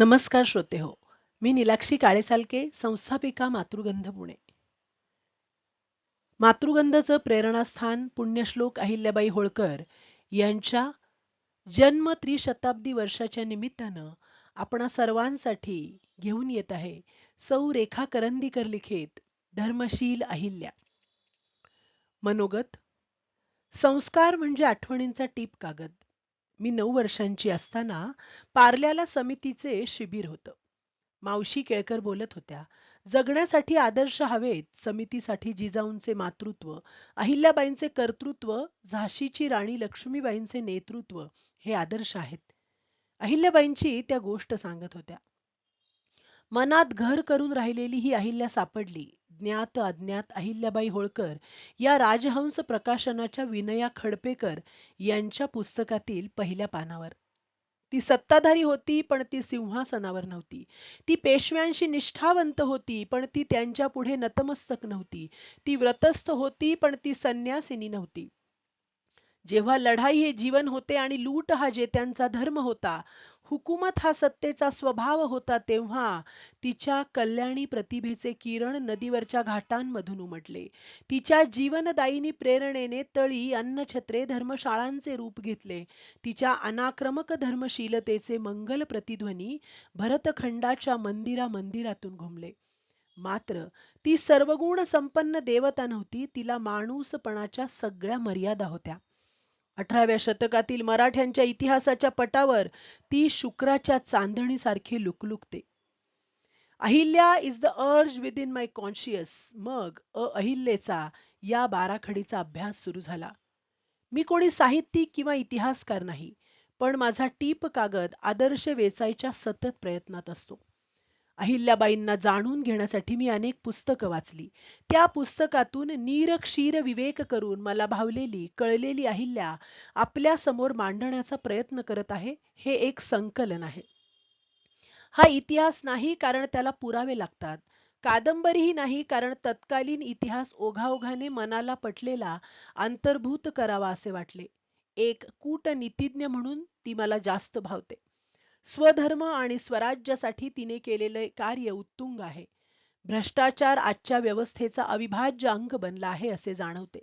नमस्कार श्रोते हो मी निलाक्षी काळेसालके संस्थापिका मातृगंध पुणे. मातृगंधचं प्रेरणास्थान पुण्यश्लोक अहिल्याबाई होळकर यांच्या जन्म त्रिशताब्दी वर्षाच्या निमित्तानं आपणा सर्वांसाठी घेऊन येत आहे सौ रेखा करंदीकर लिखित धर्मशील अहिल्या. मनोगत संस्कार म्हणजे आठवणींचा टीप कागद मी नऊ वर्षांची असताना पार्ल्याला समितीचे शिबिर होतं. मावशी केळकर बोलत होत्या जगण्यासाठी आदर्श हवेत समितीसाठी जिजाऊंचे मातृत्व अहिल्याबाईंचे कर्तृत्व झाशीची राणी लक्ष्मीबाईंचे नेतृत्व हे आदर्श आहेत. अहिल्याबाईंची त्या गोष्ट सांगत होत्या. मनात घर करून राहिलेली ही अहिल्या सापडली. ज्ञात अज्ञात अहिल्याबाई होळकर या राजहंस प्रकाशनाच्या विनया खडपेकर यांच्या पुस्तकातील पहिल्या पानावर. ती सत्ताधारी होती पण ती सिंहासनावर नव्हती. ती पेशव्यांशी निष्ठावंत होती पण ती त्यांच्या पुढे नतमस्तक नव्हती. ती व्रतस्थ होती पण ती संन्यासिनी नव्हती. जेव्हा लढाई हे जीवन होते आणि लूट हा जे त्यांचा धर्म होता हुकूमत हा सत्तेचा स्वभाव होता तेव्हा तिच्या कल्याणी प्रतिभेचे किरण नदीवरच्या घाटांमधून उमटले. तिच्या जीवनदायिनी प्रेरणेने तळी अन्नछत्रे धर्मशाळांचे रूप घेतले. तिच्या अनाक्रमक धर्मशीलतेचे मंगल प्रतिध्वनी भरतखंडाच्या मंदिरा मंदिरातून घुमले. मात्र ती सर्वगुण संपन्न देवता नव्हती तिला माणूसपणाच्या सगळ्या मर्यादा होत्या. अठराव्या शतकातील मराठ्यांच्या इतिहासाच्या पटावर ती शुक्राच्या चांदणीसारखी लुकलुकते. Ahilya is the urge within my conscious मग अ अहिल्येचा या बाराखडीचा अभ्यास सुरू झाला. मी कोणी साहित्यिक किंवा इतिहासकार नाही पण माझा टीप कागद आदर्श वेचायच्या सतत प्रयत्नात असतो. अहिल्याबाईंना जाणून घेण्यासाठी मी अनेक पुस्तकं वाचली. त्या पुस्तकातून नीरक्षीर विवेक करून मला भावलेली कळलेली अहिल्या आपल्यासमोर मांडण्याचा प्रयत्न करत आहे हे एक संकलन आहे. हा इतिहास नाही कारण त्याला पुरावे लागतात. कादंबरीही नाही कारण तत्कालीन इतिहास ओघाओघाने मनाला पटलेला अंतर्भूत करावा असे वाटले. एक कूटनीतिज्ञ म्हणून ती मला जास्त भावते. स्वधर्म आणि स्वराज्यासाठी तिने केलेले कार्य उत्तुंग आहे. भ्रष्टाचार आजच्या व्यवस्थेचा अविभाज्य अंग बनला आहे असे जाणवते.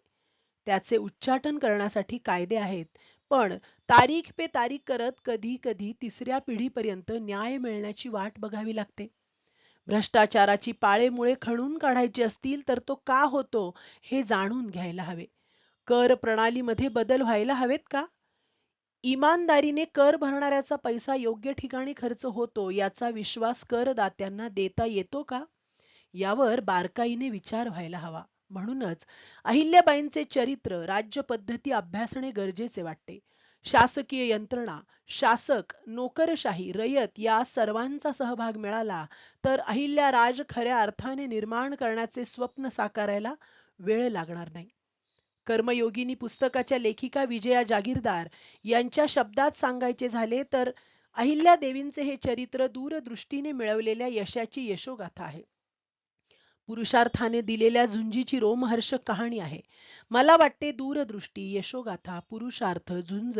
त्याचे उच्चाटन करण्यासाठी कायदे आहेत पण तारीख पे तारीख करत कधी कधी तिसऱ्या पिढीपर्यंत न्याय मिळण्याची वाट बघावी लागते. भ्रष्टाचाराची पाळेमुळे खणून काढायची असतील तर तो का होतो हे जाणून घ्यायला हवे. कर प्रणालीमध्ये बदल व्हायला हवेत का? इमानदारीने कर भरणाऱ्याचा पैसा योग्य ठिकाणी खर्च होतो याचा विश्वास करदात्यांना देता येतो का? यावर बारकाईने विचार व्हायला हवा. म्हणूनच अहिल्याबाईंचे चरित्र राज्य पद्धती अभ्यासणे गरजेचे वाटते. शासकीय यंत्रणा शासक नोकरशाही रयत या सर्वांचा सहभाग मिळाला तर अहिल्या राज खऱ्या अर्थाने निर्माण करण्याचे स्वप्न साकारायला वेळ लागणार नाही. कर्मयोगिनी पुस्तकाच्या लेखिका विजया जागीरदार यांच्या शब्दात सांगायचे झाले तर अहिल्या देवींचे हे चरित्र दूरदृष्टीने मिळवलेल्या यशाची यशोगाथा आहे. पुरुषार्थाने दिलेल्या झुंजीची रोमहर्षक कहाणी आहे. मला वाटते दूरदृष्टी यशोगाथा पुरुषार्थ झुंज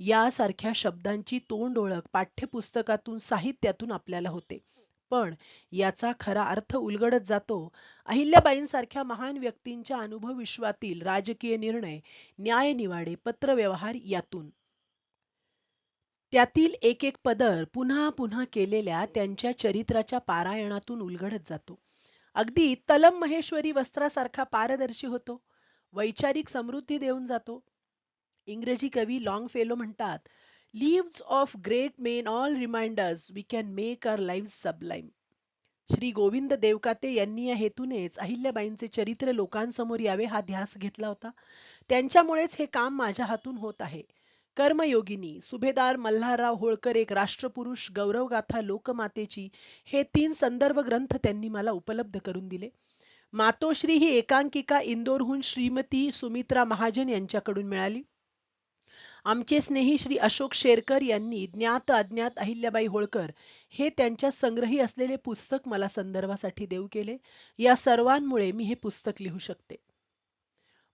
यासारख्या शब्दांची तोंड ओळख पाठ्यपुस्तकातून साहित्यातून आपल्याला होते. पण याचा खरा अर्थ उलगडत जातो. अहिल्याबाईंसारख्या महान व्यक्तींच्या अनुभव विश्वातील राजकीय निर्णय न्यायनिवाडे पत्रव्यवहार यातून. त्यातील एक एक पदर पुन्हा पुन्हा केलेल्या त्यांच्या चरित्राच्या पारायणातून उलगडत जातो. अगदी तलम महेश्वरी वस्त्रासारखा पारदर्शी होतो. वैचारिक समृद्धी देऊन जातो. इंग्रजी कवी लॉंग फेलो म्हणतात Leaves of great men all remind us we can make our lives sublime. Shri Govind Devkate यांनी या हेतूनेच अहिल्याबाईंचे चरित्र लोकांसमोर यावे हा ध्यास घेतला होता. त्यांच्यामुळेच हे काम माझ्या हातून होत आहे. कर्मयोगिनी सुभेदार मल्हारराव होळकर एक राष्ट्रपुरुष गौरवगाथा लोकमातेची हे तीन संदर्भ ग्रंथ त्यांनी मला उपलब्ध करून दिले. मातोश्री ही एकांकिका इंदोरहून श्रीमती सुमित्रा महाजन यांच्याकडून मिळाली. आमचे स्नेही श्री अशोक शेरकर यांनी ज्ञात अज्ञात अहिल्याबाई होळकर हे त्यांच्या संग्रही असलेले पुस्तक मला संदर्भासाठी देऊ केले. या सर्वांमुळे मी हे पुस्तक लिहू शकते.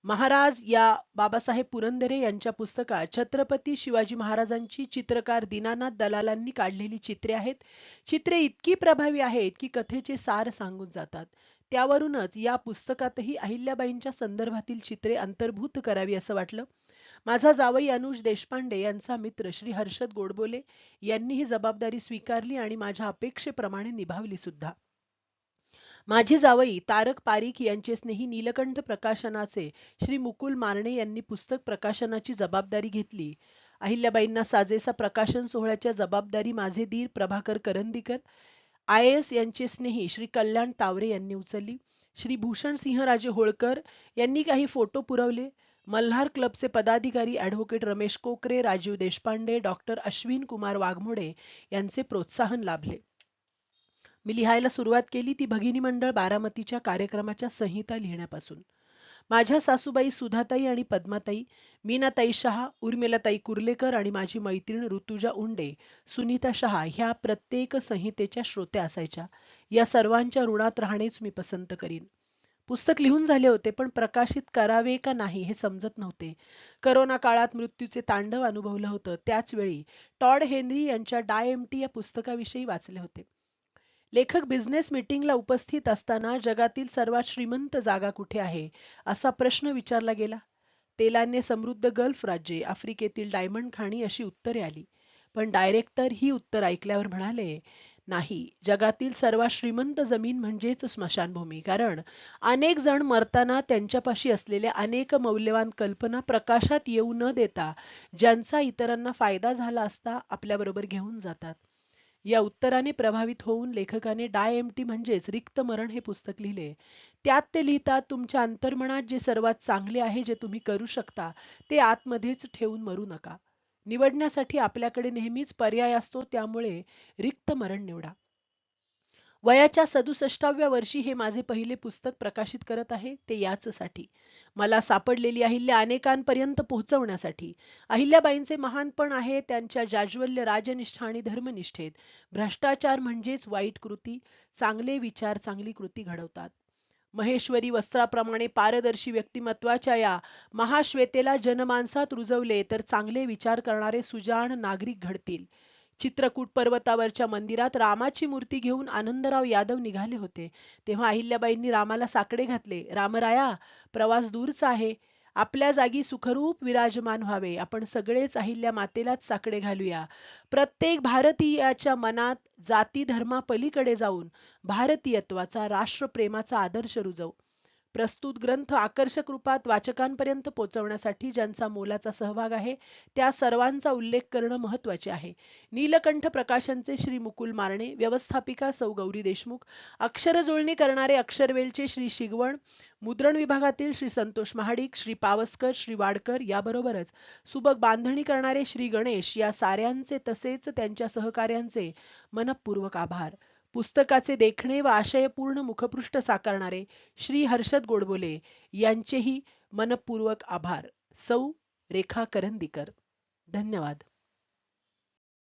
महाराज या बाबासाहेब पुरंदरे यांच्या पुस्तकात छत्रपती शिवाजी महाराजांची चित्रकार दीनानाथ दलालांनी काढलेली चित्रे आहेत. चित्रे इतकी प्रभावी आहेत की कथेचे सार सांगून जातात. त्यावरूनच या पुस्तकातही अहिल्याबाईंच्या संदर्भातील चित्रे अंतर्भूत करावी असं वाटलं. माझा जावई अनुज देशपांडे यांचा मित्र श्री हर्षद गोडबोले यांनी ही जबाबदारी स्वीकारली आणि माझ्या अपेक्षेप्रमाणे निभावली सुद्धा. माझे जावई तारक पारिक यांचे स्नेही नीलकंठ प्रकाशनाचे श्री मुकुल मारणे यांनी पुस्तक प्रकाशनाची जबाबदारी घेतली. अहिल्याबाईंना साजेसा प्रकाशन सोहळ्याच्या जबाबदारी माझे दीर प्रभाकर करंदीकर आय एस यांचे स्नेही श्री कल्याण तावरे यांनी उचलली. श्री भूषण सिंहराजे होळकर यांनी काही फोटो पुरवले. मल्हार क्लबचे पदाधिकारी ॲडव्होकेट रमेश कोकरे राजीव देशपांडे डॉक्टर अश्विन कुमार वाघमोडे यांचे प्रोत्साहन लाभले. मी लिहायला सुरुवात केली ती भगिनी मंडळ बारामतीच्या कार्यक्रमाच्या संहिता लिहिण्यापासून. माझ्या सासूबाई सुधाताई आणि पद्माताई मीनाताई शहा उर्मिलाताई कुर्लेकर आणि माझी मैत्रीण ऋतुजा उंडे सुनीता शहा ह्या प्रत्येक संहितेच्या श्रोत्या असायच्या. या सर्वांच्या ऋणात राहणेच मी पसंत करीन. पुस्तक लिहून झाले होते पण प्रकाशित करावे का नाही हे समजत नव्हते. करोना काळात मृत्यूचे तांडव अनुभवलं होतं. त्याचवेळी टॉड हेनरी यांच्या डाय एम टी या पुस्तकाविषयी वाचले होते. लेखक बिझनेस मीटिंगला उपस्थित असताना जगातील सर्वात श्रीमंत जागा कुठे आहे असा प्रश्न विचारला गेला. तेलाने समृद्ध गल्फ राज्ये आफ्रिकेतील डायमंड खाणी अशी उत्तरे आली. पण डायरेक्टर ही उत्तर ऐकल्यावर म्हणाले नाही. जगातील सर्वात श्रीमंत जमीन म्हणजेच स्मशानभूमी. कारण अनेक जण मरताना त्यांच्यापाशी असलेल्या अनेक मौल्यवान कल्पना प्रकाशात येऊ न देता ज्यांचा इतरांना फायदा झाला असता आपल्याबरोबर घेऊन जातात. या उत्तराने प्रभावित होऊन लेखकाने डाय एम टी म्हणजेच रिक्त मरण हे पुस्तक लिहिले. त्यात ते लिहितात तुमच्या अंतर्मनात जे सर्वात चांगले आहे जे तुम्ही करू शकता ते आतमध्येच ठेवून मरू नका. निवडण्यासाठी आपल्याकडे नेहमीच पर्याय असतो त्यामुळे रिक्त मरण निवडा. वयाच्या सदुसष्टाव्या वर्षी हे माझे पहिले पुस्तक प्रकाशित करत आहे ते याचसाठी. मला सापडलेली अहिल्या अनेकांपर्यंत पोहोचवण्यासाठी. अहिल्याबाईंचे महानपण आहे त्यांच्या जाज्वल्य राजनिष्ठा आणि धर्मनिष्ठेत. भ्रष्टाचार म्हणजेच वाईट कृती चांगले विचार चांगली कृती घडवतात. महेश्वरी वस्त्राप्रमाणे पारदर्शी व्यक्तिमत्वाच्या या महाश्वेतेला जनमानसात रुजवले तर चांगले विचार करणारे सुजाण नागरिक घडतील. चित्रकूट पर्वतावरच्या मंदिरात रामाची मूर्ती घेऊन आनंदराव यादव निघाले होते. तेव्हा अहिल्याबाईंनी रामाला साकडे घातले. रामराया प्रवास दूरचा आहे. आपल्या जागी सुखरूप विराजमान व्हावे. आपण सगळेच अहिल्या मातेलाच साकडे घालूया. प्रत्येक भारतीयाच्या मनात जाती धर्मा पलीकडे जाऊन भारतीयत्वाचा राष्ट्रप्रेमाचा आदर्श रुजवू प्रस्तुत ग्रंथ आकर्षक रूपात वाचकांपर्यंत पोहोचवण्यासाठी ज्यांचा मोलाचा सहभाग आहे त्या सर्वांचा उल्लेख करणं महत्त्वाचे आहे. नीलकंठ प्रकाशनचे श्री मुकुल मारणे व्यवस्थापिका सौ गौरी देशमुख अक्षरजुळणी करणारे अक्षरवेलचे श्री शिगवण मुद्रण विभागातील श्री संतोष महाडिक श्री पावसकर श्री वाडकर याबरोबरच सुबक बांधणी करणारे श्री गणेश या साऱ्यांचे तसेच त्यांच्या सहकार्यांचे मनपूर्वक आभार. पुस्तकाचे देखणे व आशयपूर्ण मुखपृष्ठ साकारणारे श्री हर्षद गोडबोले यांचेही मनपूर्वक आभार. सौ रेखा करंदीकर. धन्यवाद.